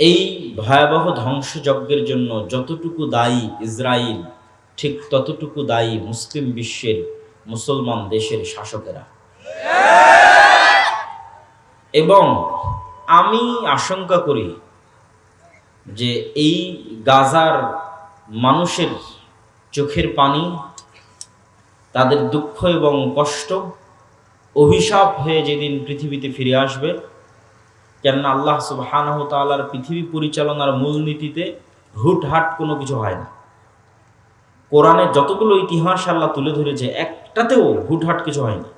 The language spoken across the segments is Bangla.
এই ভয়াবহ ধ্বংসযজ্ঞের জন্য যতটুকু দায়ী ইসরায়েল ঠিক ততটুকু দায়ী মুসলিম বিশ্বের মুসলমান দেশের শাসকেরা। এবং আমি আশঙ্কা করি যে এই গাজার মানুষের চোখের পানি, তাদের দুঃখ এবং কষ্ট, অভিশাপ হয়ে যেদিন পৃথিবীতে ফিরে আসবে কেননা আল্লাহ সুবহানাহু তাআলার পৃথিবী পরিচালনার মূলনীতিতে হুটহাট কোনো কিছু হয় না। কোরআনের যতগুলো ইতিহাস আল্লাহ তুলে ধরেছে, একটাতেও হুটহাট কিছু হয়নি।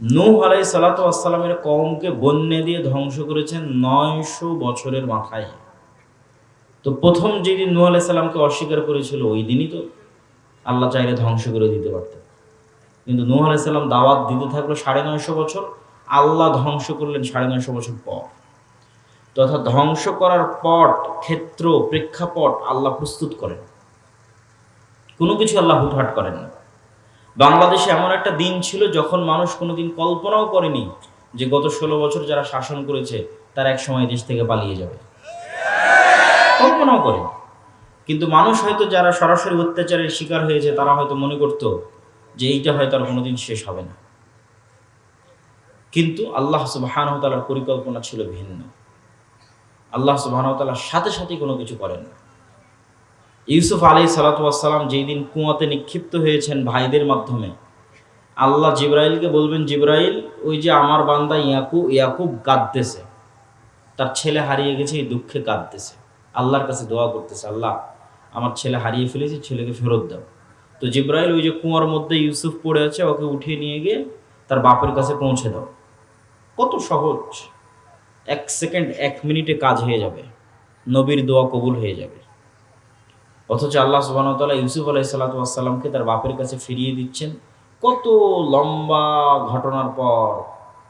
নূহ আলাই সালাতামের কমকে বন্যে দিয়ে ধ্বংস করেছেন নয়শো বছরের মাথায়। তো প্রথম যেদিন নূহ আলাই সাল্লামকে অস্বীকার করেছিল, ওই দিনই তো আল্লাহ চাইলে ধ্বংস করে দিতে পারতেন। কিন্তু নূহ আলাই সাল্লাম দাওয়াত দিতে থাকল সাড়ে নয়শো বছর আল্লাহ ধ্বংস করলেন সাড়ে নয়শো বছর পর। তথা ধ্বংস করার পট ক্ষেত্র, প্রেক্ষাপট আল্লাহ প্রস্তুত করেন। কোনো কিছু আল্লাহ হুটহাট করেন না। বাংলাদেশে এমন একটা দিন ছিল যখন মানুষ কোনোদিন কল্পনাও করেনি যে গত ষোলো বছর যারা শাসন করেছে, তারা এক সময় দেশ থেকে পালিয়ে যাবে। কল্পনাও করেনি। কিন্তু মানুষ হয়তো যারা সরাসরি অত্যাচারের শিকার হয়েছে, তারা হয়তো মনে করতো যে এইটা হয়তো আর কোনোদিন শেষ হবে না। কিন্তু আল্লাহ সুবাহানতালার পরিকল্পনা ছিল ভিন্ন। আল্লাহ সুবাহানতালার সাথে সাথে কোনো কিছু করেন না। ইউসুফ আলী সালাতাম যেই দিন কুয়াতে নিক্ষিপ্ত হয়েছেন ভাইদের মাধ্যমে, আল্লাহ জিব্রাইলকে বলবেন, জিব্রাইল, ওই যে আমার বান্দা ইয়াকু ইয়াকুব কাঁদতেছে। তার ছেলে হারিয়ে গেছে, এই দুঃখে কাঁদতেছে। আল্লাহর কাছে দোয়া করতেছে, আল্লাহ, আমার ছেলে হারিয়ে ফেলেছে, ছেলেকে ফেরত দাও। তো জিব্রাইল ওই যে কুয়ার মধ্যে ইউসুফ পড়ে আছে, ওকে উঠিয়ে নিয়ে গিয়ে তার বাপের কাছে পৌঁছে দাও। কত সহজ? এক সেকেন্ড, এক মিনিটে কাজ হয়ে যাবে। নবীর দোয়া কবুল হয়ে যাবে। অথচ আল্লাহ সুবাহতাল্লাহ ইউসুফ আলাই সাল্লাতামকে তার বাপের কাছে ফিরিয়ে দিচ্ছেন। কত লম্বা ঘটনার পর,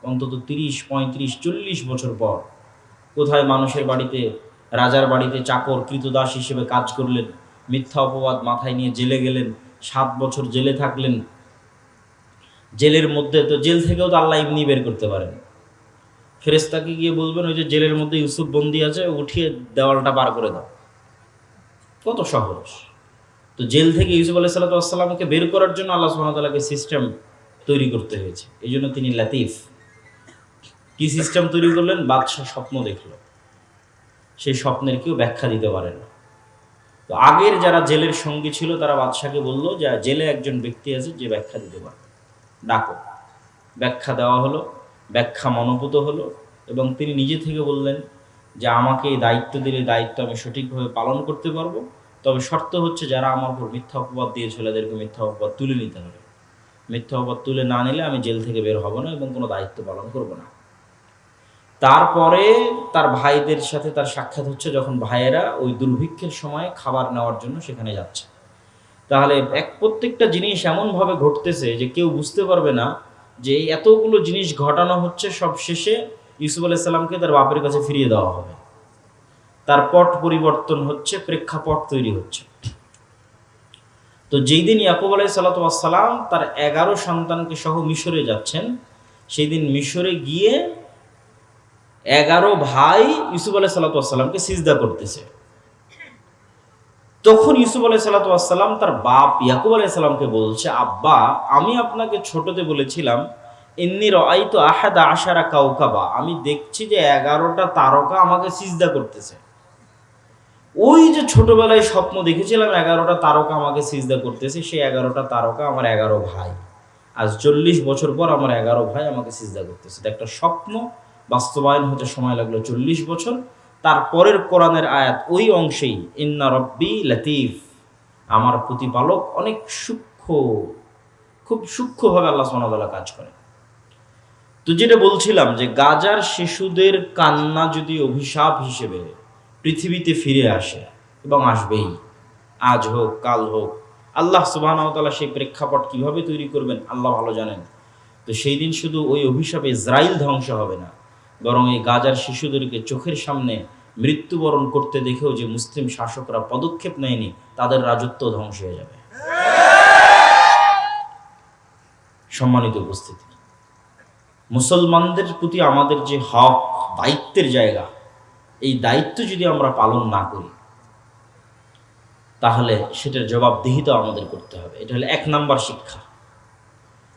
অন্তত তিরিশ, পঁয়ত্রিশ, চল্লিশ বছর পর, কোথায় মানুষের বাড়িতে, রাজার বাড়িতে চাকর কৃতদাস হিসেবে কাজ করলেন, মিথ্যা অপবাদ মাথায় নিয়ে জেলে গেলেন, সাত বছর জেলে থাকলেন। জেলের মধ্যে তো জেল থেকেও তো আল্লাহ এমনি বের করতে পারেন। ফেরেস্তাকে গিয়ে বলবেন, ওই যে জেলের মধ্যে ইউসুফ বন্দি আছে, উঠিয়ে দেওয়ালটা পার করে দাও। কত সহজ। তো জেল থেকে ইউসুফ আলাহ সাল্লাতামকে বের করার জন্য আল্লাহ সুহামতাল্লাহকে সিস্টেম তৈরি করতে হয়েছে। এই জন্য তিনি লাতিফ। কি সিস্টেম তৈরি করলেন? বাদশাহ স্বপ্ন দেখল। সেই স্বপ্নের কেউ ব্যাখ্যা দিতে পারে না। তো আগের যারা জেলের সঙ্গী ছিল, তারা বাদশাকে বলল, যে জেলে একজন ব্যক্তি আছে, যে ব্যাখ্যা দিতে পারে ডাকো। ব্যাখ্যা দেওয়া হলো। ব্যাখ্যা মনোভূত হলো এবং তিনি নিজে থেকে বললেন যে আমাকে এই দায়িত্ব দিলে দায়িত্ব আমি সঠিকভাবে পালন করতে পারব। তবে শর্ত হচ্ছে যারা আমার উপর মিথ্যা অপবাদ দিয়েছিল এদেরকে মিথ্যা অপবাদ তুলে নিতে হবে। মিথ্যা অপবাদ তুলে না নিলে আমি জেল থেকে বের হব না এবং কোনো দায়িত্ব পালন করব না। তারপরে তার ভাইদের সাথে তার সাক্ষাৎ হচ্ছে যখন ভাইয়েরা ওই দুর্ভিক্ষের সময় খাবার নেওয়ার জন্য সেখানে যাচ্ছে। তাহলে এক প্রত্যেকটা জিনিস এমনভাবে ঘটতেছে যে কেউ বুঝতে পারবে না যে এতগুলো জিনিস ঘটানো হচ্ছে সব শেষে ইউসুফ আলাইসাল্লামকে তার বাপের কাছে ফিরিয়ে দেওয়া হবে। তার পট পরিবর্তন হচ্ছে, প্রেক্ষাপট তৈরি হচ্ছে। তো যেই দিন ইয়াকুব আলাই সাল্লাতাম তার এগারো সন্তানকে সহ মিশরে যাচ্ছেন, সেই দিন মিশরে গিয়ে এগারো ভাই ইউসুফ আলাই সাল্লাতামকে সিজদা করতেছে। তখন ইউসুফ আলাই সাল্লাতাম তার বাপ ইয়াকুব আলাই সাল্লামকে বলছে, আব্বা, আমি আপনাকে ছোটতে বলেছিলাম এমনি রআই তো আহাদা আশারা কাউকাবা আমি দেখছি যে এগারোটা তারকা আমাকে সিজদা করতেছে। ওই যে ছোটবেলায় স্বপ্ন দেখেছিলাম, এগারোটা তারকা আমাকে সিজদা করতেছে, সেই এগারোটা তারকা আমার এগারো ভাই। আজ চল্লিশ বছর পর আমার এগারো ভাই আমাকে সিজদা করতেছে। একটা স্বপ্ন, বাস্তবায়ন হতে সময় লাগল চল্লিশ বছর। তারপরের কোরআনের আয়াত ওই অংশেই, ইন্না রব্বি লতিফ। আমার প্রতিপালক অনেক সূক্ষ্ম, খুব সূক্ষ্মভাবে আল্লাহ সোনাদাল্লাহ কাজ করে। তো যেটা বলছিলাম যে গাজার শিশুদের কান্না যদি অভিশাপ হিসেবে পৃথিবীতে ফিরে আসে এবং আসবেই, আজ হোক, কাল হোক, আল্লাহ সুবাহতালা সেই প্রেক্ষাপট কীভাবে তৈরি করবেন আল্লাহ ভালো জানেন। তো সেই দিন শুধু ওই অভিশাপে ইসরায়েল ধ্বংস হবে না বরং এই গাজার শিশুদেরকে চোখের সামনে মৃত্যুবরণ করতে দেখেও যে মুসলিম শাসকরা পদক্ষেপ নেয়নি, তাদের রাজত্ব ধ্বংস হয়ে যাবে। সম্মানিত উপস্থিতি, মুসলমানদের প্রতি আমাদের যে হক, দায়িত্বের জায়গা, এই দায়িত্ব যদি আমরা পালন না করি, তাহলে সেটার জবাবদিহিতা আমাদের করতে হবে। এটা হলো এক নাম্বার শিক্ষা।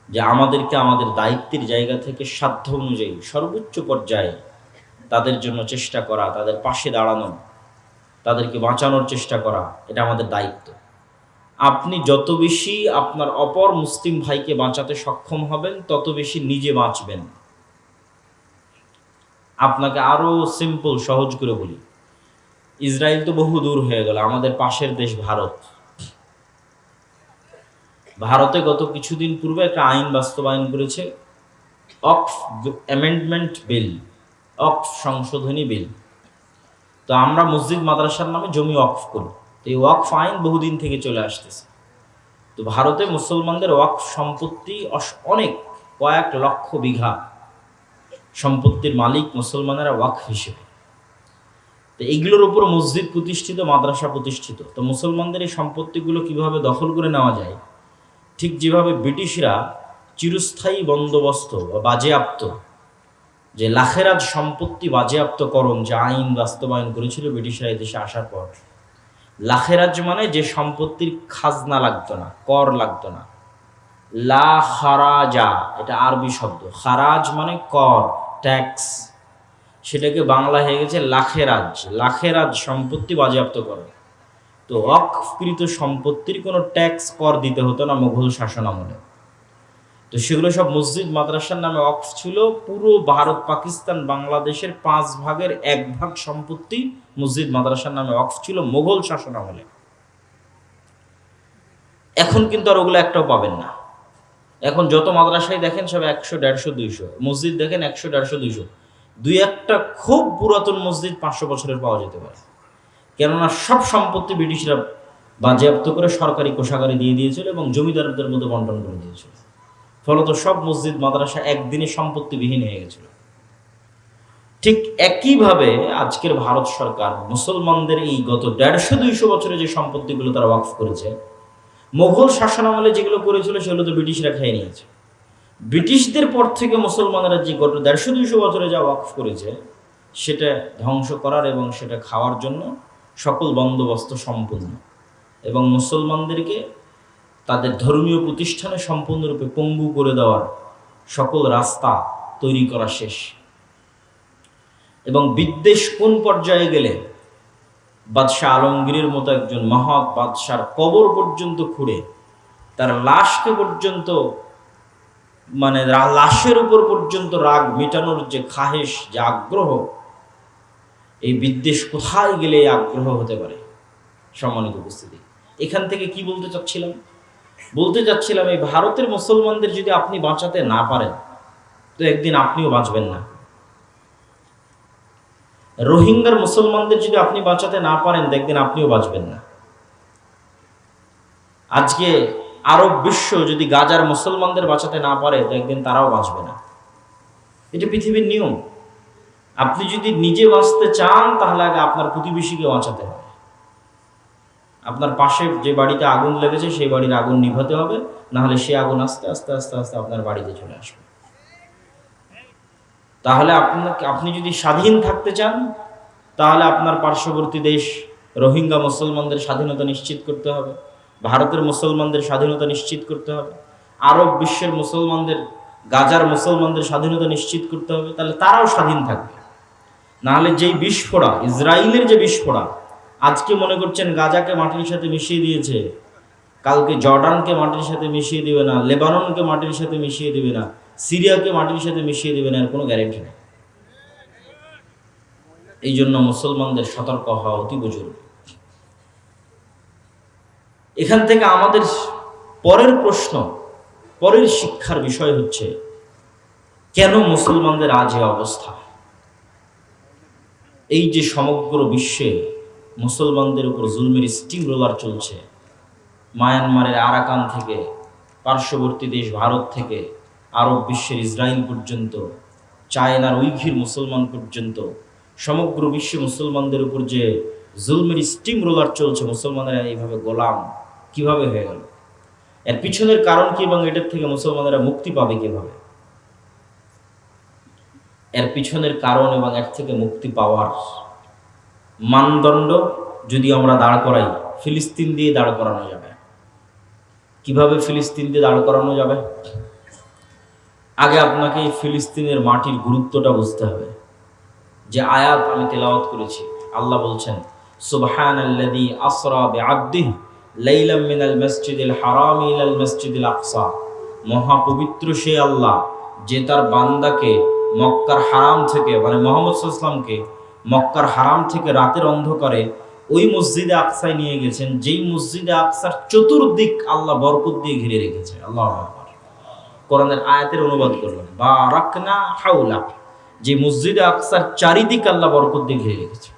যে আমাদেরকে আমাদের দায়িত্বের জায়গা থেকে সাধ্য অনুযায়ী সর্বোচ্চ পর্যায়ে তাদের জন্য চেষ্টা করা, তাদের পাশে দাঁড়ানো, তাদেরকে বাঁচানোর চেষ্টা করা, এটা আমাদের দায়িত্ব। আপনি যত বেশি আপনার অপর মুসলিম ভাইকে বাঁচাতে সক্ষম হবেন, তত বেশি নিজে বাঁচবেন। আপনাকে আরও সিম্পল সহজ করে বলি। ইসরায়েল তো বহু দূর হয়ে গেল, আমাদের পাশের দেশ ভারত। ভারতে গত কিছুদিন পূর্বে একটা আইন বাস্তবায়ন করেছে, অক্স অ্যামেন্ডমেন্ট বিল, অক্স সংশোধনী বিল। তো আমরা মসজিদ মাদ্রাসার নামে জমি ওয়াকফ করি। তো এই ওয়াকফ আইন বহুদিন থেকে চলে আসতেছে। তো ভারতে মুসলমানদের ওয়াকফ সম্পত্তি অনেক, কয়েক লক্ষ বিঘা সম্পত্তির মালিক মুসলমানেরা ওয়াকফ হিসেবে। তো এইগুলোর উপর মসজিদ প্রতিষ্ঠিত, মাদ্রাসা প্রতিষ্ঠিত। তো মুসলমানদের এই সম্পত্তিগুলো কীভাবে দখল করে নেওয়া যায়? ঠিক যেভাবে ব্রিটিশরা চিরস্থায়ী বন্দোবস্ত বা বাজেয়াপ্ত, যে লাখেরাজ সম্পত্তি বাজেয়াপ্তকরণ যে আইন বাস্তবায়ন করেছিল ব্রিটিশরা এই দেশে আসার পর লাখেরাজ মানে যে সম্পত্তির খাজনা লাগতো না, কর লাগতো না। লা খারাজা, এটা আরবি শব্দ। খারাজ মানে কর, ট্যাক্স। সেটাকে বাংলা হয়ে গেছে লাখেরাজ। লাখেরাজ সম্পত্তি বাজেয়াপ্ত করে তো অকৃত সম্পত্তির কোনো ট্যাক্স কর দিতে হতো না মুঘল শাসন আমলে। তো সেগুলো সব মসজিদ, মাদ্রাসার নামে অক্স ছিল। পুরো ভারত, পাকিস্তান, বাংলাদেশের পাঁচ ভাগের এক ভাগ সম্পত্তি মসজিদ, মাদ্রাসার নামে অক্স ছিল মোঘল শাসন আমলে। এখন কিন্তু আর ওগুলো একটাও পাবেন না। এখন যত মাদ্রাসায় দেখেন সব একশো, দেড়শো, দুইশো। মসজিদ দেখেন একশো, দেড়শো, দুইশো। দুই একটা খুব পুরাতন মসজিদ পাঁচশো বছরের পাওয়া যেতে পারে। কেননা সব সম্পত্তি ব্রিটিশরা বাজেয়াপ্ত করে সরকারি কোষাগারে দিয়ে দিয়েছিল এবং জমিদারদের মধ্যে বন্টন করে দিয়েছিল। ফলত সব মসজিদ, মাদ্রাসা একদিনে সম্পত্তিবিহীন হয়ে গেছিল। ঠিক একইভাবে আজকের ভারত সরকার মুসলমানদের এই গত দেড়শো দুইশো বছরে যে সম্পত্তিগুলো তারা ওয়াকফ করেছে মোগল শাসনামলে যেগুলো করেছিল সেগুলো তো ব্রিটিশরা খেয়ে নিয়েছে। ব্রিটিশদের পর থেকে মুসলমানেরা যে গত দেড়শো দুইশো বছরে যা ওয়াকফ করেছে, সেটা ধ্বংস করার এবং সেটা খাওয়ার জন্য সকল বন্দোবস্ত সম্পূর্ণ। এবং মুসলমানদেরকে তাদের ধর্মীয় প্রতিষ্ঠানে সম্পূর্ণরূপে পঙ্গু করে দেওয়ার সকল রাস্তা তৈরি করা শেষ। এবং বিদ্বেষ কোন পর্যায়ে গেলে বাদশাহ আলমগীরের মতো একজন মহৎ বাদশার কবর পর্যন্ত খুঁড়ে, তার লাশকে পর্যন্ত মানে লাশের উপর পর্যন্ত রাগ মেটানোর যে খাহেশ, যে আগ্রহ এই বিদ্বেষ কোথায় গেলে আগ্রহ হতে পারে? সম্মানিত উপস্থিতি। এখান থেকে কি বলতে চাচ্ছিলাম? বলতে চাচ্ছিলাম, এই ভারতের মুসলমানদের যদি আপনি বাঁচাতে না পারেন, তো একদিন আপনিও বাঁচবেন না। রোহিঙ্গার মুসলমানদের যদি আপনি বাঁচাতে না পারেন, তো একদিন আপনিও বাঁচবেন না। আজকে আরব বিশ্ব যদি গাজার মুসলমানদের বাঁচাতে না পারে, তো একদিন তারাও বাঁচবে না। এটা পৃথিবীর নিয়ম। আপনি যদি নিজে বাঁচতে চান, তাহলে আগে আপনার প্রতিবেশীকে বাঁচাতে হবে। আপনার পাশে যে বাড়িতে আগুন লেগেছে, সেই বাড়ির আগুন নিভাতে হবে না হলে সে আগুন আস্তে আস্তে আস্তে আস্তে আপনার বাড়িতে চলে আসবে। তাহলে আপনাকে, আপনি যদি স্বাধীন থাকতে চান, তাহলে আপনার পার্শ্ববর্তী দেশ রোহিঙ্গা মুসলমানদের স্বাধীনতা নিশ্চিত করতে হবে, ভারতের মুসলমানদের স্বাধীনতা নিশ্চিত করতে হবে, আরব বিশ্বের মুসলমানদের, গাজার মুসলমানদের স্বাধীনতা নিশ্চিত করতে হবে, তাহলে তারাও স্বাধীন থাকবে। নাহলে যেই বিস্ফোরা ইসরায়েলের যে বিস্ফোরা আজকে মনে করছেন গাজাকে মাটির সাথে মিশিয়ে দিয়েছে। কালকে জর্ডানকে মাটির সাথে মিশিয়ে দিবে না, লেবাননকে মাটির সাথে মিশিয়ে দিবে না, সিরিয়াকে মাটির সাথে মিশিয়ে দিবে না, এর কোনো গ্যারেন্টি নেই। এই জন্য মুসলমানদের সতর্ক হওয়া অতি জরুরি। এখান থেকে আমাদের পরের প্রশ্ন, পরের শিক্ষার বিষয় হচ্ছে, কেন মুসলমানদের আজ এ অবস্থা? এই যে সমগ্র বিশ্বে মুসলমানদের উপর জুলমের স্টিম রোলার চলছে, মায়ানমারের আরাকান থেকে, পার্শ্ববর্তী দেশ ভারত থেকে, আরব বিশ্বের ইসরায়েল পর্যন্ত, চায়নার উইঘির মুসলমান পর্যন্ত, সমগ্র বিশ্বে মুসলমানদের উপর যে জুলমের স্টিম রোলার চলছে, মুসলমানেরা এইভাবে গোলাম কীভাবে হয়ে গেল? এর পিছনের কারণ কি এবং এটার থেকে মুসলমানেরা মুক্তি পাবে কীভাবে? এর পিছনের কারণ এবং এর থেকে মুক্তি পাওয়ার মানদণ্ড যদি আমরা দাঁড় করাই, ফিলিস্তিন দিয়ে দাঁড় করানো যাবে। কীভাবে ফিলিস্তিন দিয়ে দাঁড় করানো যাবে? আগে আপনাকে ফিলিস্তিনের মাটির গুরুত্বটা বুঝতে হবে। যে আয়াত আমি তেলাওয়াত করেছি, আল্লাহ বলছেন সুবহান আল্লাযী আসরা বিআবদিহি লাইলাম মিনাল মসজিদিল হারাম ইলাল মসজিদিল আকসা। মহাপবিত্র সে আল্লাহ, যে তার বান্দাকে মক্কার হারাম থেকে মানে মোহাম্মদ সাল্লামকে মক্কার হারাম থেকে রাতের অন্ধকারে ওই মসজিদে আকসায় নিয়ে গেছেন, যেই মসজিদে আকসার চতুর্দিক আল্লাহ বরকত দিয়ে ঘিরে রেখেছে। আল্লাহ কোরআনের আয়াতের অনুবাদ করলাম বা রাকনা হাউলা যে মসজিদে আকসার চারিদিক আল্লাহ বরকত দিয়ে ঘিরে রেখেছে।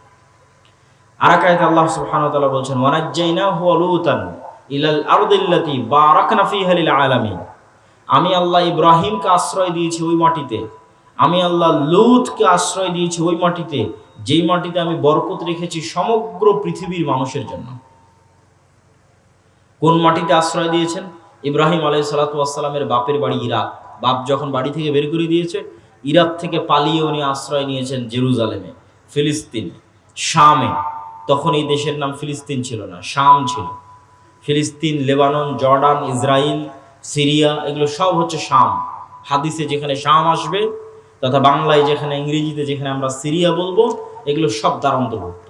আর এক আয়াতে আল্লাহ সুবহানাহু ওয়া তাআলা বলছেন, ওয়ানাজ্জাইনাহু ওয়া লূতান ইলাল আরদিল্লাতি বারাকনা ফিহা লিল আলামিন। আমি আল্লাহ ইব্রাহিমকে আশ্রয় দিয়েছি ওই মাটিতে। আমি আল্লাহ লূতকে আশ্রয় দিয়েছি ওই মাটিতে, যেই মাটিতে আমি বরকত রেখেছি সমগ্র পৃথিবীর মানুষের জন্য। কোন মাটিতে আশ্রয় দিয়েছেন? ইব্রাহিম আলাই সালাতামের বাপের বাড়ি ইরাক। বাপ যখন বাড়ি থেকে বের করে দিয়েছে, ইরাক থেকে পালিয়ে উনি আশ্রয় নিয়েছেন জেরুজালেমে, ফিলিস্তিনে, শামে। তখন এই দেশের নাম ফিলিস্তিন ছিল না, শাম ছিল। ফিলিস্তিন, লেবানন, জর্ডান ইসরায়েল সিরিয়া, এগুলো সব হচ্ছে শাম। হাদিসে যেখানে শাম আসবে তথা বাংলায় যেখানে, ইংরেজিতে যেখানে আমরা সিরিয়া বলব, এগুলো সব তার অন্তর্ভুক্ত।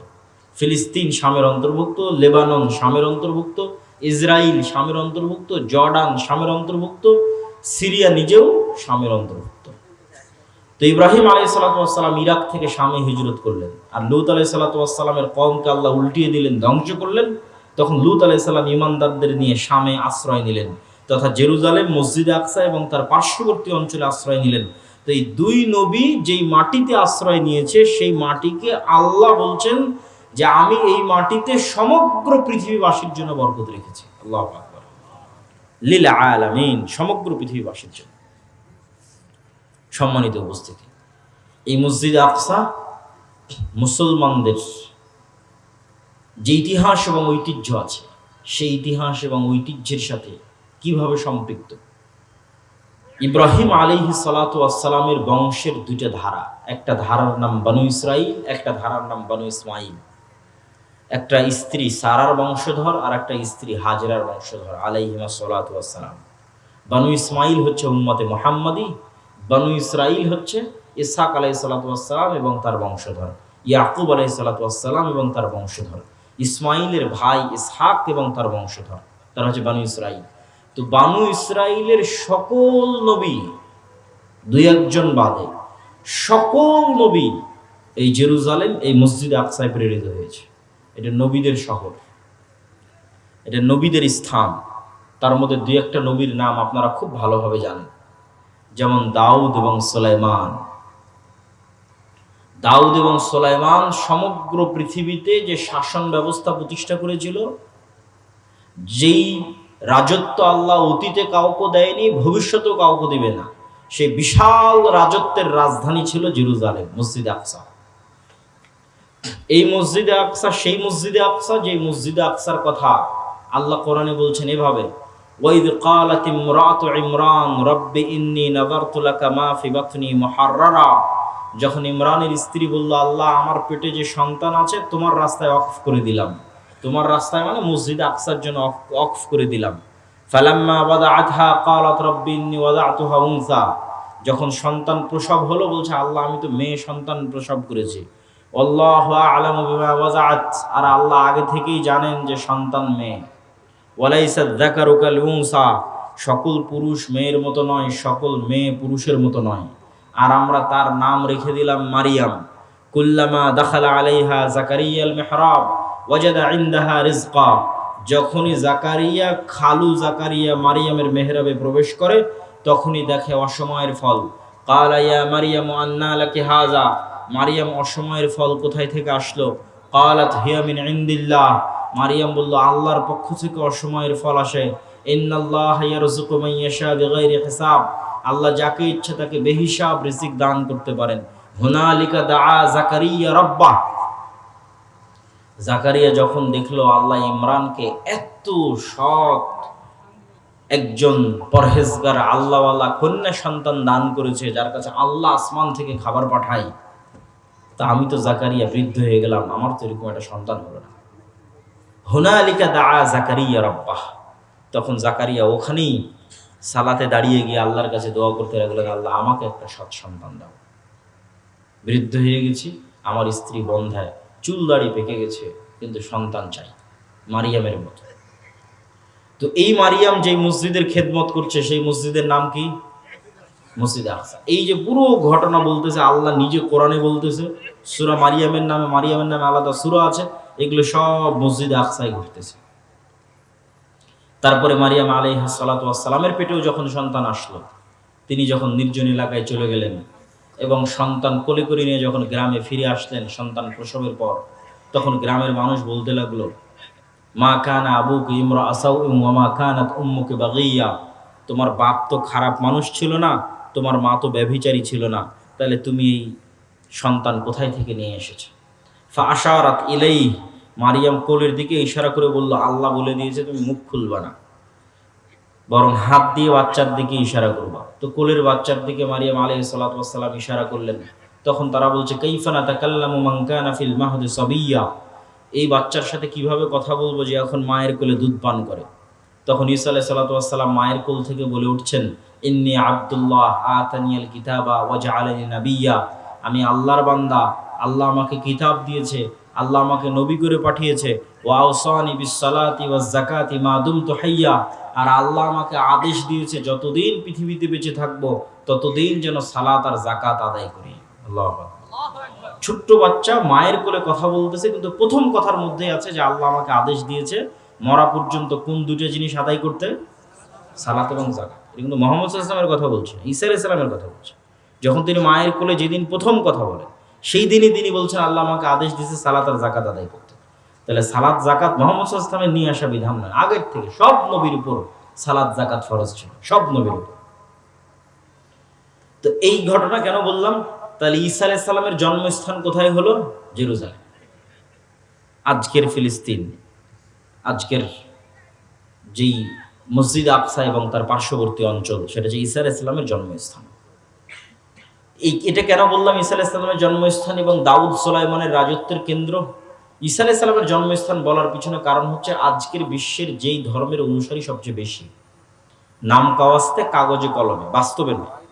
ফিলিস্তিন শামের অন্তর্ভুক্ত, লেবানন শামের অন্তর্ভুক্ত ইসরায়েল শামের অন্তর্ভুক্ত, জর্ডান শামের অন্তর্ভুক্ত, সিরিয়া নিজেও শামের অন্তর্ভুক্ত। তো ইব্রাহিম আলাই ইরাক থেকে শামে হিজরত করলেন। আর লুত আলাই সালাতামের কমকে আল্লাহ উল্টিয়ে দিলেন, ধ্বংস করলেন। তখন লুত আলাই সাল্লাম ইমানদারদের নিয়ে শামে আশ্রয় নিলেন। তথা জেরুজালেম, মসজিদে আকসা এবং তার পার্শ্ববর্তী অঞ্চলে আশ্রয় নিলেন। তো এই দুই নবী যেই মাটিতে আশ্রয় নিয়েছে, সেই মাটিকে আল্লাহ বলছেন যে আমি এই মাটিতে সমগ্র পৃথিবীবাসীর জন্য বরকত রেখেছি। আল্লাহ আকবার। লীল আলামিন, সমগ্র পৃথিবীবাসীর জন্য। সম্মানিত উপস্থিতি, এই মসজিদ আকসা মুসলমানদের যে ইতিহাস এবং ঐতিহ্য আছে, সেই ইতিহাস এবং ঐতিহ্যের সাথে কীভাবে সম্পৃক্ত? ইব্রাহিম আলিহি সালাতামের বংশের দুইটা ধারা। একটা ধারার নাম বানু ইসরাইল একটা ধারার নাম বানু ইসমাইল একটা স্ত্রী সারার বংশধর আর একটা স্ত্রী হাজরার বংশধর আলাইহিমা সালাতাম বানু ইসমাইল হচ্ছে উম্মতে মোহাম্মদী, বানু ইসরাইল হচ্ছে ইসাক আলাই সালাতাম এবং তার বংশধর, ইয়াকুব আলাই সালাতাম এবং তার বংশধর ইসমাইলের ভাই ইসহাক এবং তার বংশধর। তারা হচ্ছে বানু ইসরাইল তো বানু ইসরাইলের সকল নবী, দুই একজন বাদে, সকল নবী এই জেরুজালেম, এই মসজিদে আকসায় প্রেরিত হয়েছে। এটা নবীদের শহর, এটা নবীদের স্থান। তার মধ্যে দুই একটা নবীর নাম আপনারা খুব ভালোভাবে জানেন, যেমন দাউদ এবং সোলাইমান। দাউদ এবং সোলাইমান সমগ্র পৃথিবীতে যে শাসন ব্যবস্থা প্রতিষ্ঠা করেছিল, যেই রাজত্ব আল্লাহ অতীতে কাউকে দেয়নি ভবিষ্যতেও কাউকে দিবে না সেই বিশাল রাজত্বের রাজধানী ছিল জেরুজালেম মসজিদ আকসা এই মসজিদে আকসা সেই মসজিদে আকসা যে মসজিদে আকসার কথা আল্লাহ কোরআনে বলছেন এভাবে ওয়াইদ قالت امرأة ইমরান রব্বি ইন্নী নাযারতু লাকা মা ফি বাতনি মুহাররারা যখন ইমরানের স্ত্রী বলল আল্লাহ আমার পেটে যে সন্তান আছে তোমার রাস্তায় অফ করে দিলাম তোমার রাস্তায় মানে মসজিদ আকসার জন্য অফ করে দিলাম। ফালাম্মা ওয়াদাআতহা ক্বালাত রব্বি ইন্নী ওয়াদাতুহা উনসা। যখন সন্তান প্রসব হলো, বলছে, আল্লাহ, আমি তো মেয়ে সন্তান প্রসব করেছি। আল্লাহ আলামু বিমা ওয়াজাআত। আর আল্লাহ আগে থেকেই জানেন যে সন্তান মেয়ে। ওয়ালাইসা যাকারু কাল উনসা। সকল পুরুষ মেয়ের মতো নয়, সকল মেয়ে পুরুষের মতো নয়। আর আমরা তার নাম রেখে দিলাম মারিয়াম। কুল্লামা দাখালা আলাইহা জাকারিয়াল মেহরাব। ওয়াজাদা ইন্দাহা রিজকা, যখনই জাকারিয়া, খালু জাকারিয়া মারিয়ামের মেহরাবে প্রবেশ করে, তখনই দেখে অসময়ের ফল। কালাইয়া মারিয়াম আন্না লাকি হাজা, মারিয়াম অসময়ের ফল কোথায় থেকে আসলো? কালাত হিয়ামিন ইন্দিল্লাহ। মারিয়াম বলল, আল্লাহর পক্ষ থেকে অসময়ের ফল আসে। হিসাব। আল্লাহ যাকে ইচ্ছে তাকে বেহিসাব রিজিক দান করতে পারেন। হুনালিকা দাআ জাকারিয়া রাব্বাহ। জাকারিয়া যখন দেখল আল্লাহ ইমরানকে এত সৎ একজন পরহেজগার, আল্লাহওয়ালা কন্যা সন্তান দান করেছে, যার কাছে আল্লাহ আসমান থেকে খাবার পাঠায়, তা আমি তো জাকারিয়া বৃদ্ধ হয়ে গেলাম, আমার তো এরকম একটা সন্তান হলো না। হোনালিকা দা জাকারিয়া রব্বাহ। তখন জাকারিয়া ওখানেই সালাতে দাঁড়িয়ে গিয়ে আল্লাহর কাছে দোয়া করতে লাগলেন আল্লাহ আমাকে একটা সৎ সন্তান দাও। বৃদ্ধ হয়ে গেছি, আমার স্ত্রী বন্ধায়। চুল দাড়ি পেকে গেছে, কিন্তু সন্তান চাই, মারিয়ামের মতো। তো এই মারিয়াম যেই মসজিদের খেদমত করছে, সেই মসজিদের নাম কি? মসজিদ আকসা। এই যে পুরো ঘটনা বলতেছে, আল্লাহ নিজে কোরআনে বলতেছে, সুরা মারিয়ামের নামে মারিয়ামের নামে আলাদা সুরা আছে, এগুলো সব মসজিদ আকসায় ঘটতেছে তারপরে মারিয়াম আলাই সালাতামের পেটেও যখন সন্তান আসলো, তিনি যখন নির্জন এলাকায় চলে গেলেন এবং সন্তান কোলে করে নিয়ে যখন গ্রামে ফিরে আসলেন সন্তান প্রসবের পর, তখন গ্রামের মানুষ বলতে লাগল, মা কানা আবুকে ইমরা আসাউ মা কানাত উম্মুকে বাগিয়া। তোমার বাপ তো খারাপ মানুষ ছিল না, তোমার মা তো ব্যভিচারী ছিল না। তাহলে তুমি এই সন্তান কোথায় থেকে নিয়ে এসেছ? ফা আশারাত ইলেই মারিয়াম কোলের দিকে ইশারা করে বলল, আল্লাহ বলে দিয়েছে তুমি মুখ খুলবা না। বরং হাত দিয়ে বাচ্চার দিকে ইশারা করবা। তো কোলের বাচ্চার দিকে মারিয়াম আলহ সালাতাম ইশারা করলেন। তখন তারা বলছে কৈফানা তাকাল্লামু মাঙ্কানা ফিল মাহদে সবিয়া? এই বাচ্চার সাথে কীভাবে কথা বলব যে এখন মায়ের কোলে দুধ পান করে? তখন ঈসা আলাহ সাল্লাতাম মায়ের কোল থেকে বলে উঠছেন, ইন্নি আবদুল্লাহ আতানিয়াল কিতাবা ওয়াজা আলানি নাবিয়া। আমি আল্লাহর বান্দা, আল্লাহ আমাকে কিতাব দিয়েছে, আল্লাহ আমাকে নবী করে পাঠিয়েছে। ওয়াউসানি বিসালাতি ওয়াজ জাকাতি মাদুম তো হাইয়া। আর আল্লাহ আমাকে আদেশ দিয়েছে, যতদিন পৃথিবীতে বেঁচে থাকব, ততদিন যেন সালাত আর জাকাত আদায় করি। আল্লাহ ছোট্ট বাচ্চা মায়ের কোলে কথা বলতেছে, কিন্তু প্রথম কথার মধ্যে আছে যে আল্লাহ আমাকে আদেশ দিয়েছে, মরা পর্যন্ত কোন দুটো জিনিস আদায় করতে? সালাত এবং জাকাত কিন্তু মোহাম্মদ ইসলামের কথা বলছে, ঈসা ইসলামের কথা বলছে। যখন তিনি মায়ের কোলে যেদিন প্রথম কথা বলেন, সেই দিনই তিনি বলছেন, আল্লাহ আমাকে আদেশ দিয়েছে সালাত আর জাকাত আদায় করতে। তাহলে সালাত জাকাত মোহাম্মদ ইসলামের নিয়ে আসা বিধান নয়। আগের থেকে সব নবীর উপর সালাত জাকাত ফরজ ছিল, সব নবীর উপর। তো এই ঘটনা কেন বললাম? তাহলে ঈসা আলাইসাল্লামের জন্মস্থান কোথায় হলো? জেরুজালেম। আজকের ফিলিস্তিন, আজকের যেই মসজিদ আকসা এবং তার পার্শ্ববর্তী অঞ্চল, সেটা হচ্ছে ঈসা ইসলামের জন্মস্থান। এই, এটা কেন বললাম? ঈসা ইসলামের জন্মস্থান এবং দাউদ, সোলাইমানের রাজত্বের কেন্দ্র? ঈসা ইসলামের জন্মস্থান বলার পিছনে কারণ হচ্ছে আজকের বিশ্বের যেই ধর্মের অনুসারী সবচেয়ে বেশি। নাম কাওয়াস্তে, কাগজে কলমে, বাস্তবে নয়।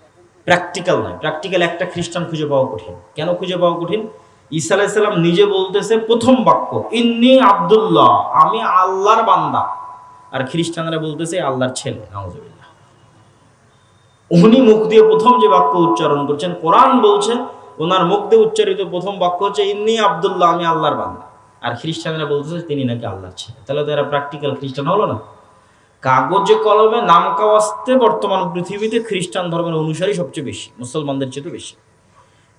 প্র্যাকটিক্যাল নয়। প্র্যাকটিক্যাল একটা খ্রিস্টান খুঁজে পাওয়া কঠিন। কেন খুঁজে পাওয়া কঠিন? ঈসা আলাইসাল্লাম নিজে বলতেছে, প্রথম বাক্য, ইন্নি আব্দুল্লাহ, আমি আল্লাহর বান্দা। আর খ্রিস্টানরা বলতেছে আল্লাহর ছেলে, নাউজুবিল্লাহ। উনি মুখ দিয়ে প্রথম যে বাক্য উচ্চারণ করছেন, কোরআন বলছে, ওনার মুখ দিয়ে উচ্চারিত প্রথম বাক্য হচ্ছে, ইন্নি আবদুল্লাহ, আমি আল্লাহর বান্দা। আর খ্রিস্টানরা বলতেছে তিনি নাকি আল্লাহর ছেলে। তাহলে তো এরা প্র্যাকটিক্যাল খ্রিস্টান হলো না। কাগজে কলমে নাম কাওয়াস্তে বর্তমান পৃথিবীতে খ্রিস্টান ধর্মের অনুসারী সবচেয়ে বেশি, মুসলমানদের চেয়ে বেশি।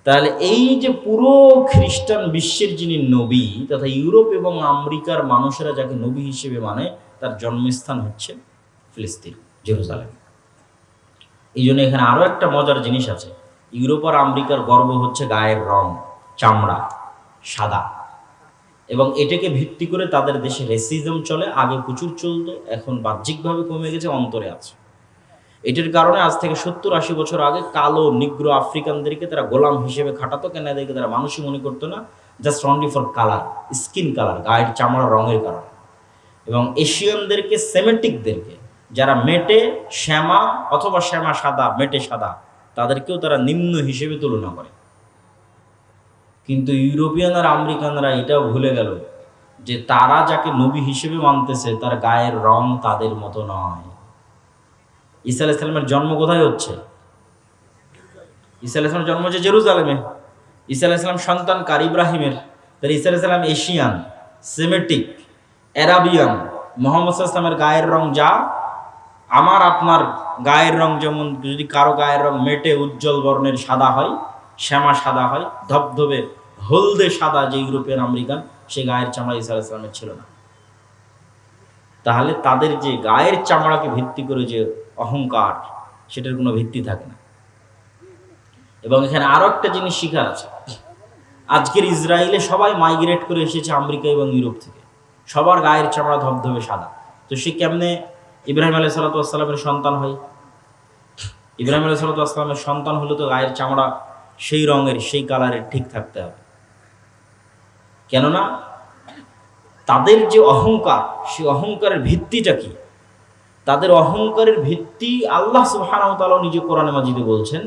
তাহলে এই যে পুরো খ্রিস্টান বিশ্বের যিনি নবী, তথা ইউরোপ এবং আমেরিকার মানুষেরা যাকে নবী হিসেবে মানে তার জন্মস্থান হচ্ছে ফিলিস্তিন, জেরুজালেম। এই জন্য এখানে আরও একটা মজার জিনিস আছে। ইউরোপ আর আমেরিকার গর্ব হচ্ছে গায়ের রং, চামড়া, সাদা। এবং এটাকে ভিত্তি করে তাদের দেশে রেসিজম চলে, আগে প্রচুর চলতো, এখন বাহ্যিকভাবে কমে গেছে, অন্তরে আছে। এটার কারণে আজ থেকে সত্তর আশি বছর আগে কালো, নিগ্র আফ্রিকানদেরকে তারা গোলাম হিসেবে খাটাতো, কেন এদেরকে তারা মানুষই মনে করতো না? Just only for colour skin colour গায়ের চামড়া রঙের কারণে। এবং এশিয়ানদেরকে সেমেটিকদেরকে যারা মেটে, শ্যামা অথবা শ্যামা সাদা, মেটে সাদা, তাদেরকেও তারা নিম্ন হিসেবে তুলনা করে। কিন্তু ইউরোপিয়ান আর আমেরিকানরা এটাও ভুলে গেল যে তারা যাকে নবী হিসেবে মানতেছে, তার গায়ের রং তাদের মতো নয়। ঈসা আলাইসালামের জন্ম কোথায় হচ্ছে? ঈসা আলাইসালামের জন্ম হচ্ছে জেরুজালেমে। ঈসা আলাইসালাম সন্তান কার? ইব্রাহিমের। তাহলে ঈসা আলাইসালাম এশিয়ান, সেমেটিক, অ্যারাবিয়ান। মোহাম্মদ ইসলামের গায়ের রং যা, আমার আপনার গায়ের রং যেমন যদি কারও গায়ের রং মেটে উজ্জ্বল বর্ণের সাদা হয়, শ্যামা সাদা হয়, ধবধবে হলদে সাদা যে ইউরোপিয়ান আমেরিকান সে গায়ের চামড়া ইসা ইসলামের ছিল না। তাহলে তাদের যে গায়ের চামড়াকে ভিত্তি করে যে অহংকার, সেটার কোনো ভিত্তি থাকে না। এবং এখানে আরও একটা জিনিস শিখার আছে। আজকের ইসরায়েলে সবাই মাইগ্রেট করে এসেছে আমেরিকা এবং ইউরোপ থেকে। সবার গায়ের চামড়া ধবধবে সাদা। তো সে কেমনে ইব্রাহিম আলাই সালাতামের সন্তান হয়? ইব্রাহিম আলাই সালাতামের সন্তান হলে তো গায়ের চামড়া সেই রঙের, সেই কালারের ঠিক থাকতে হবে। কেননা তাদের যে অহংকার, সেই অহংকারের ভিত্তিটা কি? তাদের অহংকারের ভিত্তি আল্লাহ সুহান তাআলা নিজে কোরআনে মাজিদে বলছেন